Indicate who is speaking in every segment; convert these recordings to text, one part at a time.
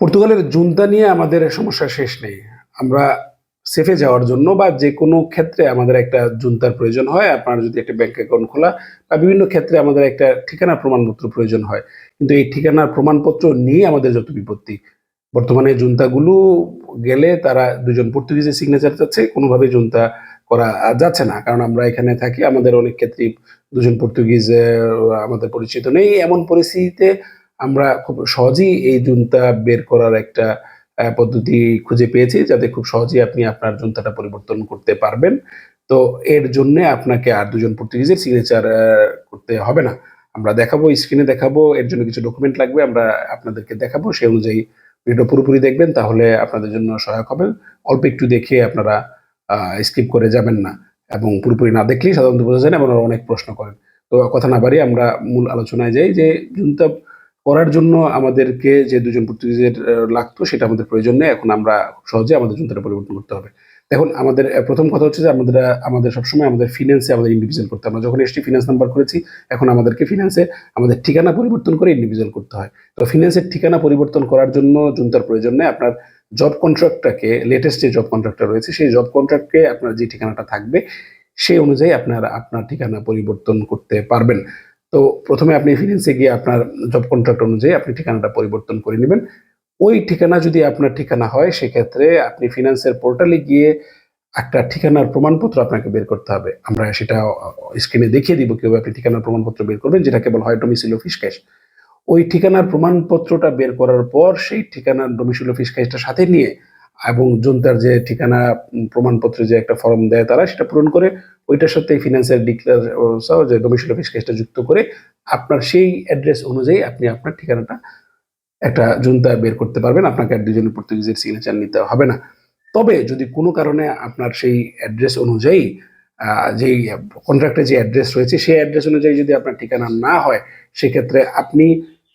Speaker 1: পর্তুগালের জুনতা নিয়ে আমাদের সমস্যা শেষ নেই। আমরা সেফে যাওয়ার জন্য বা যে কোনো ক্ষেত্রে আমাদের একটা জুনতার প্রয়োজন হয়। আপনার যদি একটা ব্যাংক অ্যাকাউন্ট খোলা বা বিভিন্ন ক্ষেত্রে আমাদের একটা ঠিকানা প্রমাণপত্র প্রয়োজন হয়। কিন্তু এই ঠিকানার প্রমাণপত্র নিয়ে আমাদের যত বিপত্তি। বর্তমানে জুনতাগুলো গেলে তারা দুজন পর্তুগিজের সিগনেচার চাচ্ছে কোনোভাবে জুনতা করা যাচ্ছে না। কারণ আমরা এখানে থাকি, আমাদের অনেক ক্ষেত্রেই দুজন পর্তুগিজ আমাদের পরিচিত নেই। এমন পরিস্থিতিতে আমরা খুব সহজেই এই জুনতা বের করার একটা পদ্ধতি খুঁজে পেয়েছি যাতে খুব সহজেই আপনি আপনার জুনতাটা পরিবর্তন করতে পারবেন। তো এর জন্য আপনাকে আর দুজন পর্তুগিজের সিগনেচার করতে হবে না। আমরা দেখাবো স্ক্রিনে দেখাবো, এর জন্য কিছু ডকুমেন্ট লাগবে, আমরা আপনাদেরকে দেখাবো, সেই অনুযায়ী ভিডিও পুরোপুরি দেখবেন, তাহলে আপনাদের জন্য সহায়ক হবে। অল্প একটু দেখে আপনারা স্কিপ করে যাবেন না। এবং পুরোপুরি না দেখলেই সাধারণত বোঝা যায় না এবং অনেক প্রশ্ন করেন। তো কথা না বাড়িয়ে আমরা মূল আলোচনায় যাই যে জুনতা করার জন্য আমাদেরকে যে দুজন পর্তুগিজের লাগতো সেটা আমাদের প্রয়োজন নেই। এখন আমরা সহজে আমাদের জুনতাটা পরিবর্তন করতে হবে। দেখুন, আমাদের প্রথম কথা হচ্ছে যে আমাদের আমাদের সবসময় আমাদের ফিনান্সে আমাদের ইন্ডিভিজুয়াল করতে। আমরা যখন এসটি ফিনান্স নাম্বার করেছি, এখন আমাদেরকে ফিনান্সে আমাদের ঠিকানা পরিবর্তন করে ইন্ডিভিজুয়াল করতে হয়। তো ফিনান্সের ঠিকানা পরিবর্তন করার জন্য জুনতার প্রয়োজন নেই। আপনার জব কন্ট্রাক্টটাকে লেটেস্ট যে জব কন্ট্রাক্টটা রয়েছে, সেই জব কন্ট্রাক্টকে আপনার যে ঠিকানাটা থাকবে, সেই অনুযায়ী আপনার আপনার ঠিকানা পরিবর্তন করতে পারবেন। তো প্রথমে আপনি ফিনান্সে গিয়ে আপনার জব কন্ট্রাক্ট অনুযায়ী আপনি ঠিকানাটা পরিবর্তন করে নেবেন। ওই ঠিকানা যদি আপনার ঠিকানা হয়, সেক্ষেত্রে আপনি ফিনান্সের পোর্টালে গিয়ে একটা ঠিকানার প্রমাণপত্র আপনাকে বের করতে হবে। আমরা সেটা স্ক্রিনে দেখিয়ে দিব কীভাবে আপনি ঠিকানার প্রমাণপত্র বের করবেন যেটাকে বলা হয় ডোমিসিল অফিস ক্যাশ ওই ঠিকানার প্রমাণপত্রটা বের করার পর সেই ঠিকানার ডোমিসিল অফিস ক্যাশটা সাথে নিয়ে এবং জনতার যে ঠিকানা প্রমাণপত্রে যে একটা ফর্ম দেয় তারা, সেটা পূরণ করে ওইটার সাথে ফিনান্সিয়াল ডিক্লেয়ার যে ডোমিসিল অফিস ক্যাশটা যুক্ত করে আপনার সেই অ্যাড্রেস অনুযায়ী আপনি আপনার ঠিকানাটা একটা জুনতা বের করতে পারবেন। আপনাকে আর দুজনের পর্তুগিজের সিগনেচার নিতে হবে না। তবে যদি কোনো কারণে আপনার সেই অ্যাড্রেস অনুযায়ী যেই কন্ট্রাক্টে যে অ্যাড্রেস রয়েছে, সেই অ্যাড্রেস অনুযায়ী যদি আপনার ঠিকানা না হয়, সেক্ষেত্রে আপনি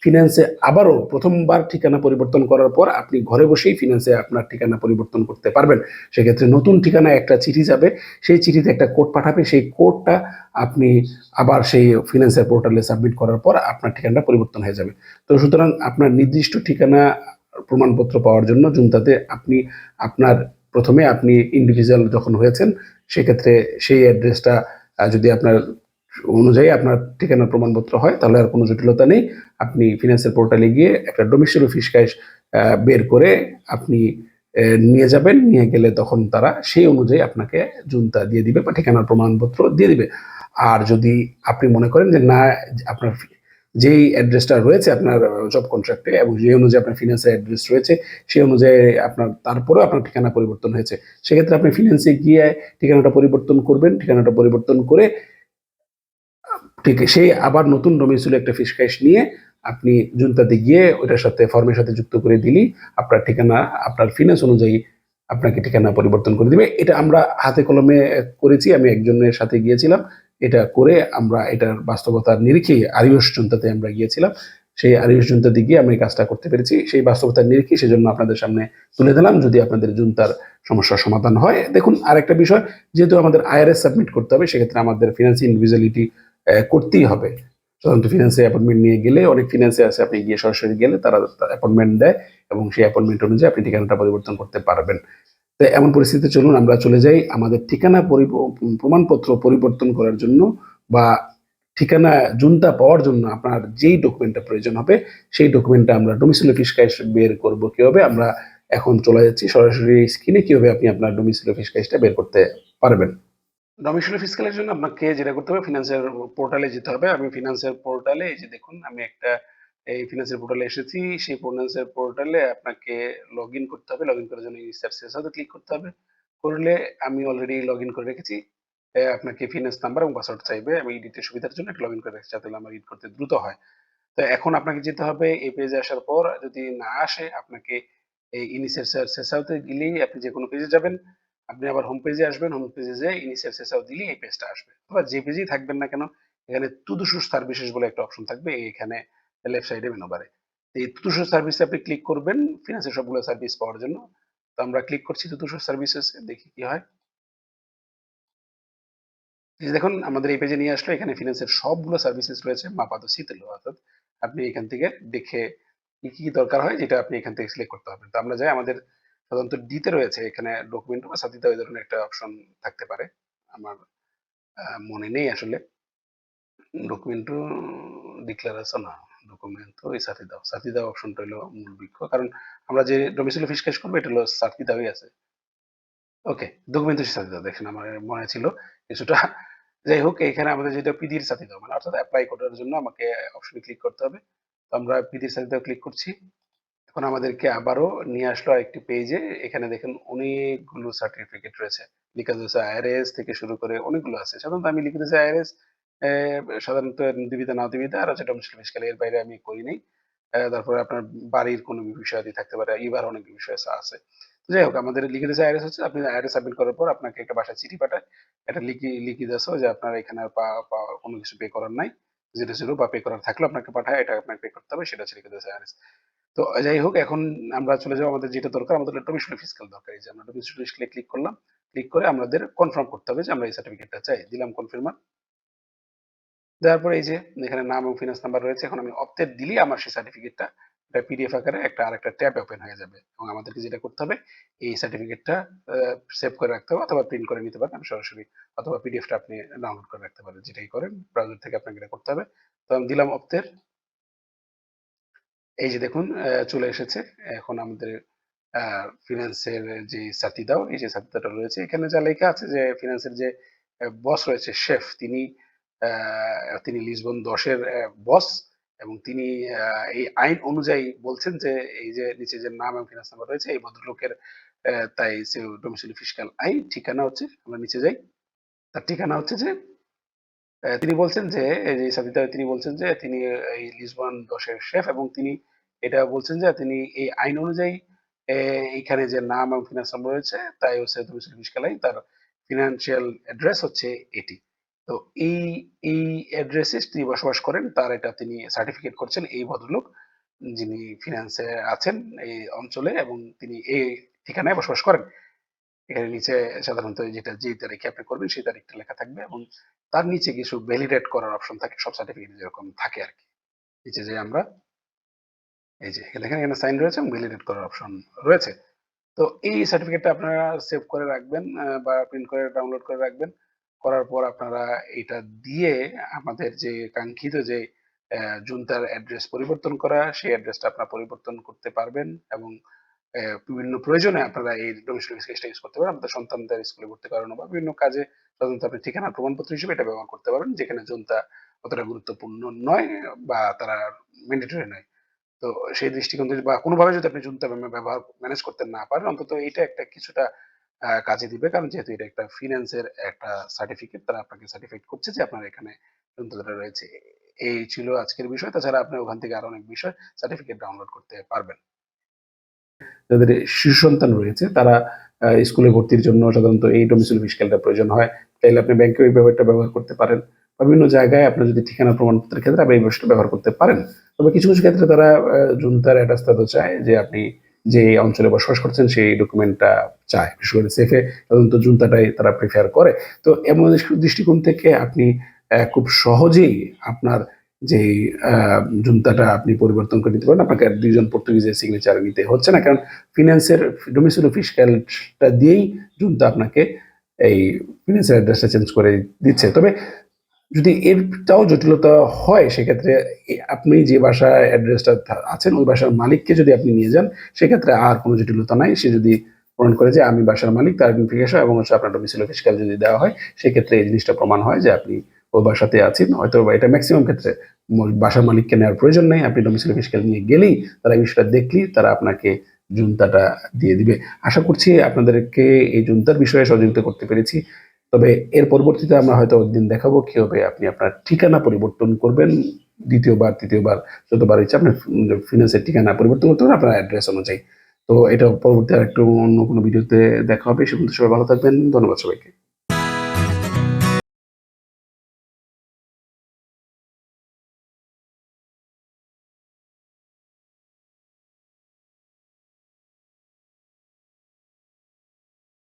Speaker 1: ফিনান্সে আবারও প্রথমবার ঠিকানা পরিবর্তন করার পর আপনি ঘরে বসেই ফিনান্সে আপনার ঠিকানা পরিবর্তন করতে পারবেন। সেক্ষেত্রে নতুন ঠিকানায় একটা চিঠি যাবে, সেই চিঠিতে একটা কোড পাঠাবে, সেই কোডটা আপনি আবার সেই ফিনান্সের পোর্টালে সাবমিট করার পর আপনার ঠিকানাটা পরিবর্তন হয়ে যাবে। তো সুতরাং আপনার নির্দিষ্ট ঠিকানা প্রমাণপত্র পাওয়ার জন্য জুনতাতে আপনি, আপনার প্রথমে আপনি ইন্ডিভিজুয়াল যখন হয়েছেন, সেক্ষেত্রে সেই অ্যাড্রেসটা যদি আপনার অনুযায়ী আপনার ঠিকানার প্রমাণপত্র হয়, তাহলে আর কোনো জটিলতা নেই। আপনি ফিনান্সের পোর্টালে গিয়ে একটা ডোমিসিল অফিস ক্যাশ বের করে আপনি নিয়ে যাবেন। নিয়ে গেলে তখন তারা সেই অনুযায়ী আপনাকে জুনতা দিয়ে দিবে বা ঠিকানার প্রমাণপত্র দিয়ে দিবে। আর যদি আপনি মনে করেন যে না, আপনার যেই অ্যাড্রেসটা রয়েছে আপনার জব কন্ট্রাক্টে এবং যে অনুযায়ী আপনার ফিনান্সের অ্যাড্রেস রয়েছে, সেই অনুযায়ী আপনার, তারপরেও আপনার ঠিকানা পরিবর্তন হয়েছে। সেক্ষেত্রে আপনি ফিনান্সে গিয়ে ঠিকানাটা পরিবর্তন করবেন। ঠিকানাটা পরিবর্তন করে ঠিক, সেই আবার নতুন ডোমিসিল একটা ফিস ক্যাশ নিয়ে আপনি জুনতাতে গিয়ে ওইটার সাথে ফর্মের সাথে যুক্ত করে দিলি আপনার ঠিকানা, আপনার ফিনান্স অনুযায়ী আপনাকে ঠিকানা পরিবর্তন করে দিবে। এটা আমরা হাতে কলমে করেছি, আমি একজনের সাথে গিয়েছিলাম। এটা করে আমরা এটার বাস্তবতার নিরিখে আরিয়স জুনতাতে আমরা গিয়েছিলাম। সেই আরিয়স জুনতাতে গিয়ে এই কাজটা করতে পেরেছি। সেই বাস্তবতার নিরিখে সেজন্য আপনাদের সামনে তুলে দিলাম যদি আপনাদের জুনতার সমস্যার সমাধান হয়, দেখুন আরেকটা বিষয়, যেহেতু আমাদের আইআরএস সাবমিট করতে হবে, সেক্ষেত্রে আমাদের ফিনান্সিয়াল ইন্ডিভিজুয়ালিটি করতেই হবে। সাধারণত ফিনান্সে অ্যাপয়েন্টমেন্ট নিয়ে গেলে, অনেক ফিনান্সে আছে, আপনি গিয়ে সরাসরি গেলে তারা অ্যাপয়েন্টমেন্ট দেয় এবং সেই অ্যাপয়েন্টমেন্ট অনুযায়ী আপনি ঠিকানাটা পরিবর্তন করতে পারবেন। তো এমন পরিস্থিতিতে চলুন, আমরা চলে যাই আমাদের ঠিকানা প্রমাণপত্র পরিবর্তন করার জন্য বা ঠিকানা জুনতা পাওয়ার জন্য আপনার যেই ডকুমেন্টটা প্রয়োজন হবে, সেই ডকুমেন্টটা আমরা ডোমিসিল অফিস ক্যাশ বের করব কীভাবে? আমরা এখন চলে যাচ্ছি সরাসরি স্ক্রিনে কীভাবে আপনি আপনার ডোমিসিল অফিস ক্যাশটা বের করতে পারবেন? ডোমিসিল ফিসকালের জন্য আপনাকে যেটা করতে হবে ফিনান্সের পোর্টালে যেতে হবে। আমি ফিনান্সের পোর্টালে এই যে দেখুন, আমি একটা এই ফিনান্সের পোর্টালে এসেছি। সেই ফিনান্সের পোর্টালে আপনাকে লগ ইন করতে হবে। লগ ইন করার জন্য শেষে ক্লিক করতে হবে। করলে আমি অলরেডি লগ ইন করে রেখেছি। আপনাকে ফিনান্স নাম্বার এবং পাসওয়ার্ড চাইবে। আমি এডিটের সুবিধার জন্য লগ ইন করে রেখেছি, যাতে আমার এডিট করতে দ্রুত হয়। তো এখন আপনাকে যেতে হবে এই পেজে আসার পর। যদি না আসে, আপনাকে এই ইনিশিয়াল সেসাউতে গেলেই আপনি যে কোনো পেজে যাবেন। আপনি আবার হোম পেজে আসবেন হোম পেজে যে ইনিশিয়াল সেসাউ দিলেই এই পেজটা আসবে। আবার যে পেজেই থাকবেন না কেন, এখানে তুদুসু সার্ভিসেস বলে একটা অপশন থাকবে এখানে লেফট সাইডে মেনু বারে এই তুদুসু সার্ভিসে আপনি ক্লিক করবেন ফিনান্সের সবগুলো সার্ভিস পাওয়ার জন্য। তো আমরা ক্লিক করছি তুদুসু সার্ভিসেস দেখি কি হয়। দেখুন, আমাদের এই পেজে নিয়ে আসলো, এখানে ফিনান্সের সবগুলো সার্ভিসেস রয়েছে, মাপাতো শীতল অর্থাৎ আপনি এখান থেকে দেখে কি কি দরকার হয়, যেটা আপনি এখান থেকে সিলেক্ট করতে পারবেন। তো আমরা যাই আমাদের সাধারণত ডিতে রয়েছে, এখানে ডকুমেন্ট বা সাথিতে ওই ধরনের একটা অপশন থাকতে পারে। আমার মনে নেই আসলে। ডকুমেন্টও ডিক্লারেশন না ডকুমেন্ট সাথী সাথী অপশনটা হলো মূল বৃক্ষ। কারণ আমরা যে ফিস করব, এটা হলো সাথী আছে। ওকে ডকুমেন্ট সাথী দাও। দেখেন আমার মনে ছিল কিছুটা। যাই হোক, এখানে আমাদের যেটা পিডির সাথী দাও মানে অর্থাৎ অ্যাপ্লাই করার জন্য আমাকে অপশনে ক্লিক করতে হবে। তো আমরা পিডির সাথী দাও ক্লিক করছি। এখন আমাদেরকে আবারও নিয়ে আসলো একটি পেজে এখানে দেখেন অনেকগুলো সার্টিফিকেট রয়েছে। লিখা রয়েছে আইআরএস থেকে শুরু করে অনেকগুলো আছে। সাধারণত আমি লিখে দিয়েছি আইআরএস সাধারণত নির্দিবিদা না দিবিদা আর হচ্ছে ডোমিসিল ফিসকাল এর বাইরে আমি করি নাই। তারপরে আপনার বাড়ির কোনো বিষয়াদি থাকতে পারে, এবার অনেক বিষয় আছে যাই হোক, আমাদের লিখে দিয়েছে আইআরএস হচ্ছে, আপনি আইআরএস সাবমিট করার পর আপনাকে একটা বাসায় চিঠি পাঠায়। এটা লিখি, লিখে দিয়েছে যে আপনার এখানে আর কোনো কিছু পে করার নাই। জিরো জিরো বা পে করার থাকলে আপনাকে পাঠায়, এটা আপনাকে পে করতে হবে, সেটা ছেড়ে দিতে চাই তো যাই হোক, এখন আমরা চলে যাব, আমাদের যেটা দরকার, আমাদের ডোমিশনাল ফিজিক্যাল দরকার। এই যে আমরা ডোমিশনাল ফিসকালে ক্লিক করলাম ক্লিক করে আমাদের কনফার্ম করতে হবে যে আমরা এই সার্টিফিকেটটা চাই। দিলাম কনফার্মার দেওয়ার পরে এই যে এখানে নাম এবং ফিনান্স নাম্বার রয়েছে, এখন আমি অপ্টেড দিলেই আমার সেই সার্টিফিকেটটা এটা পিডিএফ আকারে একটা আরেকটা ট্যাব ওপেন হয়ে যাবে এবং আমাদেরকে যেটা করতে হবে, এই সার্টিফিকেটটা সেভ করে রাখতে হবে অথবা প্রিন্ট করে নিতে পারেন সরাসরি অথবা পিডিএফটা আপনি ডাউনলোড করে রাখতে পারেন, যেটাই করেন ব্রাউজার থেকে আপনাকে এটা করতে হবে। তো আমি দিলাম অপ্টের এই যে দেখুন চলে এসেছে। এখন আমাদের ফিনান্সের যে সাথী দাও, এই যে সাথীটা রয়েছে, এখানে যা লেখা আছে যে ফিনান্সের যে বস রয়েছে শেফ তিনি তিনি লিসবন দশের বস এবং তিনি এই আইন অনুযায়ী বলছেন যে এই যে নিচে যে নাম এবং ফিনান্স নাম্বার রয়েছে এই ভদ্রলোকের তাই ডোমিসিলি ফিসকাল আইন ঠিকানা হচ্ছে আমরা নিচে যাই। তার ঠিকানা হচ্ছে যে তিনি বলছেন যে সাথীটা তিনি বলছেন যে তিনি এই লিসবন দশের শেফ এবং তিনি এটা বলছেন যে তিনি এই আইন অনুযায়ী আহ, এইখানে যে নাম এবং ফিনান্স নাম্বার রয়েছে তাই হচ্ছে ডোমিসিলি ফিসকাল আইন তার ফিনান্সিয়াল অ্যাড্রেস হচ্ছে এটি। তো এই এই অ্যাড্রেসে তিনি বসবাস করেন, তার এটা তিনি সার্টিফিকেট করছেন এই ভদ্রলোক, যিনি ফিনান্সে আছেন এই অঞ্চলে এবং তিনি এই ঠিকানায় বসবাস করেন। এখানে নিচে সাধারণত যেটা যে তারিখে আপনি করবেন সেই তারিখটা লেখা থাকবে এবং তার নিচে কিছু ভ্যালিডেট করার অপশন থাকে, সব সার্টিফিকেট যেরকম থাকে আর কি। নিচে যে আমরা, এই যে, এখানে এখানে সাইন রয়েছে এবং ভ্যালিডেট করার অপশন রয়েছে। তো এই সার্টিফিকেটটা আপনারা সেভ করে রাখবেন বা প্রিন্ট করে ডাউনলোড করে রাখবেন। করার পর আপনারা এটা দিয়ে আমাদের যে কাঙ্ক্ষিত যে জুনতার অ্যাড্রেস পরিবর্তন করা, সেই অ্যাড্রেসটা আপনারা পরিবর্তন করতে পারবেন এবং বিভিন্ন প্রয়োজনে আপনারা এই ডোমিসিল স্কেচটা ইউজ করতে পারেন। আপনাদের সন্তানদের স্কুলে ভর্তি করানো বা বিভিন্ন কাজে সাধারণত আপনি ঠিকানা প্রমাণপত্র হিসেবে এটা ব্যবহার করতে পারেন, যেখানে জুনতা অতটা গুরুত্বপূর্ণ নয় বা তারা ম্যান্ডেটরি নয়। তো সেই দৃষ্টিকোণ থেকে বা কোনোভাবে যদি আপনি জুনতা ব্যবহার ম্যানেজ করতে না পারেন, অন্তত এটা একটা কিছুটা কাজে দিবে। কারণ যেহেতু এটা একটা ফিনান্সের একটা সার্টিফিকেট তারা আপনাকে সার্টিফাইড করছে যে আপনার এখানে জুনতাটা রয়েছে। এই ছিল আজকের বিষয়। তাছাড়া আপনি ওখান থেকে আরও অনেক বিষয় সার্টিফিকেট ডাউনলোড করতে পারবেন। যাদের শিশু সন্তান রয়েছে, তারা স্কুলে ভর্তির জন্য সাধারণত এই ডোমিসিল ফিসকালটা প্রয়োজন হয়। তাইলে আপনি ব্যাংকে ওই ব্যবহারটা ব্যবহার করতে পারেন বা বিভিন্ন জায়গায় আপনার যদি ঠিকানা প্রমাণপত্রের ক্ষেত্রে আপনি এই বিষয়টা ব্যবহার করতে পারেন। তবে কিছু কিছু ক্ষেত্রে তারা জুনতার অ্যাটাস্তাতো চায় যে আপনি যে অঞ্চলে বসবাস করছেন, সেই ডকুমেন্টটা চায়। বিশেষ করে সেফে সাধারণত জুনতাটাই তারা প্রিফার করে। তো এমন দৃষ্টিকোণ থেকে আপনি খুব সহজেই আপনার যে জুনতাটা আপনি পরিবর্তন করে নিতে পারেন। আপনাকে দুইজন পর্তুগিজের সিগনেচার নিতে হচ্ছে না। কারণ ফিনান্সের ডোমিসিল ফিসক্যালটা দিয়েই জুনতা আপনাকে এই ফিনান্সের অ্যাড্রেসটা চেঞ্জ করে দিচ্ছে। তবে যদি এরটাও জটিলতা হয়, সেক্ষেত্রে আপনি যে বাসায় অ্যাড্রেসটা আছেন, ওই বাসার মালিককে যদি আপনি নিয়ে যান, সেক্ষেত্রে আর কোনো জটিলতা নাই। সে যদি প্রমাণ করে যে আমি বাসার মালিক, তার আইডেন্টিফিকেশন এবং হচ্ছে আপনার ডোমিসিল ফিসক্যাল যদি দেওয়া হয়, সেক্ষেত্রে এই জিনিসটা প্রমাণ হয় যে আপনি ওই বাসাতে আছেন। হয়তো বা এটা ম্যাক্সিমাম ক্ষেত্রে বাসার মালিককে নেওয়ার প্রয়োজন নেই। আপনি ডোমিসিল ফিসক্যাল নিয়ে গেলেই তারা এই বিষয়টা দেখলেই তারা আপনাকে জুনতাটা দিয়ে দিবে। আশা করছি আপনাদেরকে এই জুনতার বিষয়ে সহযোগিতা করতে পেরেছি। তবে এর পরবর্তীতে আমরা হয়তো একদিন দেখাবো কীভাবে আপনি আপনার ঠিকানা পরিবর্তন করবেন, দ্বিতীয়বার, তৃতীয়বার যতবার ইচ্ছে আপনার ফিনান্সের ঠিকানা পরিবর্তন করতে পারেন আপনার অ্যাড্রেস অনুযায়ী। তো এটা পরবর্তী একটু অন্য কোনো ভিডিওতে দেখা হবে। সেগুলো সবাই ভালো থাকবেন। ধন্যবাদ সবাইকে।